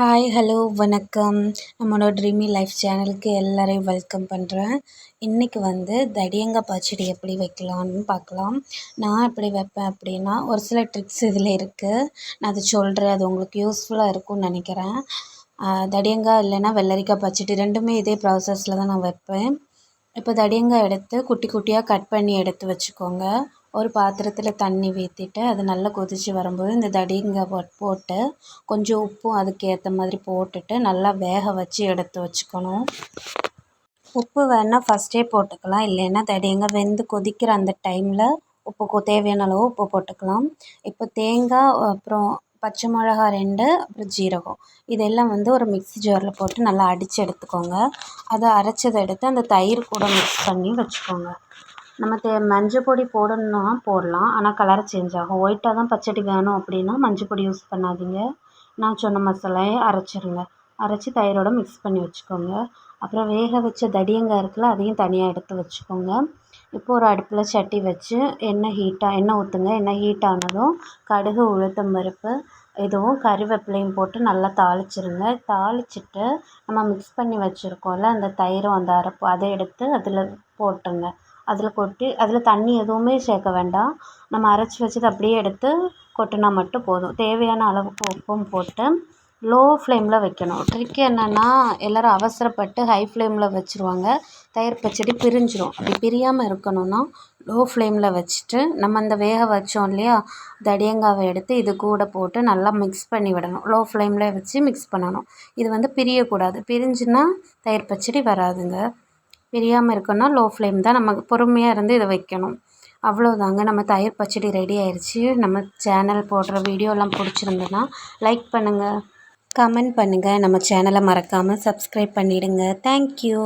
Hi hello வணக்கம். நம்மளோட Dreame life சேனலுக்கு எல்லோரையும் வெல்கம் பண்ணுறேன் இன்றைக்கி வந்து தடியங்காய் பச்சடி எப்படி வைக்கலான்னு பார்க்கலாம். நான் எப்படி வைப்பேன் அப்படின்னா ஒரு சில ட்ரிக்ஸ் இதில் இருக்குது நான் அதை சொல்கிறேன் அது உங்களுக்கு யூஸ்ஃபுல்லாக இருக்கும்னு நினைக்கிறேன். தடியங்காய் இல்லைன்னா வெள்ளரிக்காய் பச்சடி ரெண்டுமே இதே ப்ராசஸில் தான் நான் வைப்பேன். இப்போ தடியங்காய் எடுத்து குட்டி குட்டியாக கட் பண்ணி எடுத்து வச்சுக்கோங்க. ஒரு பாத்திரத்தில் தண்ணி ஊற்றிட்டு அது நல்லா கொதித்து வரும்போது இந்த தடியங்காய் போட்டு கொஞ்சம் உப்பும் அதுக்கு ஏற்ற மாதிரி போட்டுட்டு நல்லா வேக வச்சு எடுத்து வச்சுக்கணும். உப்பு வேணால் ஃபஸ்ட்டே போட்டுக்கலாம். இல்லைன்னா தடியங்காய் வெந்து கொதிக்கிற அந்த டைமில் உப்பு தேவையான அளவு உப்பு போட்டுக்கலாம். இப்போ தேங்காய் அப்புறம் பச்சை மிளகா ரெண்டு அப்புறம் ஜீரகம். இதெல்லாம் வந்து ஒரு மிக்ஸி ஜாரில் போட்டு நல்லா அடித்து எடுத்துக்கோங்க. அதை அரைச்சதை எடுத்து அந்த தயிர் கூட மிக்ஸ் பண்ணி வச்சுக்கோங்க. நம்ம தே மஞ்சள் பொடி போடணுன்னா போடலாம். ஆனால் கலர் சேஞ்ச் ஆகும். ஒயிட்டாக தான் பச்சடி வேணும் அப்படின்னா மஞ்சள் பொடி யூஸ் பண்ணாதீங்க. நான் சொன்ன மசாலாயை அரைச்சிருங்க. அரைச்சி தயிரோடு மிக்ஸ் பண்ணி வச்சுக்கோங்க. அப்புறம் வேக வச்ச தடியங்காய் இருக்குல்ல அதையும் தனியாக எடுத்து வச்சுக்கோங்க. இப்போ ஒரு அடுப்பில் சட்டி வச்சு எண்ணெய் ஹீட்டாக எண்ணெய் ஊற்றுங்க எண்ணெய் ஹீட் ஆனதும் கடுகு உளுத்தம் பருப்பு இதுவும் கறிவேப்பிலையும் போட்டு நல்லா தாளிச்சிருங்க. தாளிச்சிட்டு நம்ம மிக்ஸ் பண்ணி வச்சுருக்கோம்ல அந்த தயிரும் அந்த அரைப்பு அதை எடுத்து அதில் போட்டுருங்க. அதில் கொட்டி அதில் தண்ணி எதுவுமே சேர்க்க வேண்டாம். நம்ம அரைச்சி வச்சதை அப்படியே எடுத்து கொட்டினா மட்டும் போதும். தேவையான அளவுக்கு உப்பும் போட்டு லோ ஃப்ளேமில் வைக்கணும். ட்ரிக் என்னென்னா எல்லோரும் அவசரப்பட்டு ஹை ஃப்ளேமில் வச்சுருவாங்க. தயிர் பச்சடி பிரிஞ்சிடும் அப்படி பிரியாமல் இருக்கணும்னா லோ ஃப்ளேமில் வச்சுட்டு நம்ம அந்த வேக வச்சோம் இல்லையா தடியங்காவை எடுத்து இது கூட போட்டு நல்லா மிக்ஸ் பண்ணி விடணும். லோ ஃப்ளேமில் வச்சு மிக்ஸ் பண்ணணும். இது வந்து பிரியக்கூடாது. பிரிஞ்சுன்னா தயிர் பச்சடி வராதுங்க. பிரியாமல் இருக்கணும்னா லோ ஃப்ளேம் தான் நம்ம பொறுமையாக இருந்து இதை வைக்கணும். அவ்வளோதாங்க நம்ம தயிர் பச்சடி ரெடி ஆயிடுச்சு நம்ம சேனல் போடுற வீடியோலாம் பிடிச்சிருந்ததுன்னா லைக் பண்ணுங்கள் கமெண்ட் பண்ணுங்கள் நம்ம சேனலை மறக்காமல் சப்ஸ்கிரைப் பண்ணிவிடுங்க தேங்க்யூ